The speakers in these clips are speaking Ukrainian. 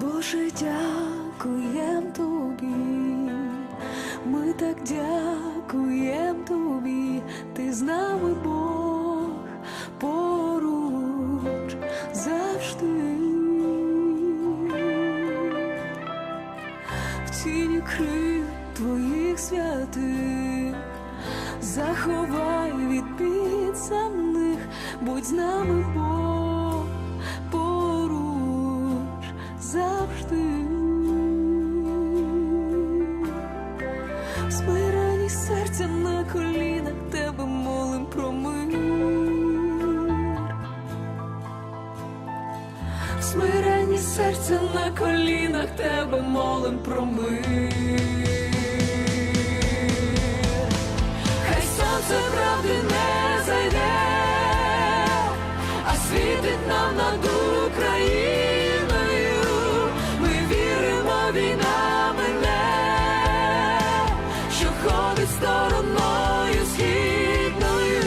Боже, дякуєм тобі, ми так дякуєм тобі, ти з нами Бог поруч завжди. В тіні крил твоїх святих, заховай від підземних, будь з нами Бог Смирені серцем на колінах тебе молим про мир. Смирені серцем на колінах тебе молим про мир. Хай сонце правди не зайде, а світить нам над Україною. Стороною східною,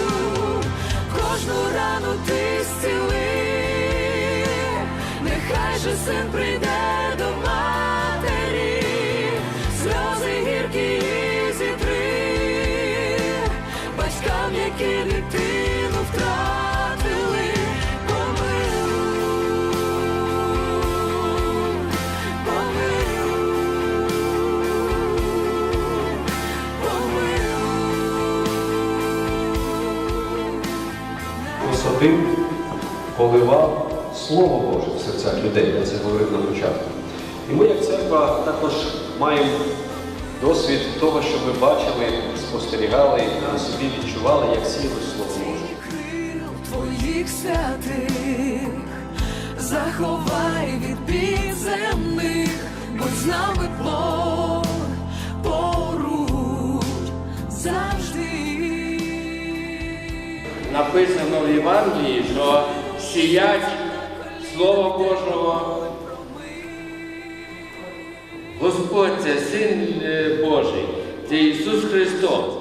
кожну рану ти зціли, нехай же син прийде до матері, сльози гіркі зітри, батькам, які не втратили, посадив, поливав Слово Боже в серцях людей. Я це говорив на початку. І ми, як церква, також маємо досвід того, що ми бачили, спостерігали на собі відчували, як сіли Слово Боже. твоїх святих, заховай від підземних, будь з нами Бог написано в Євангелії, що сіять Слово Божого. Господь це Син е, Божий, це Ісус Христос.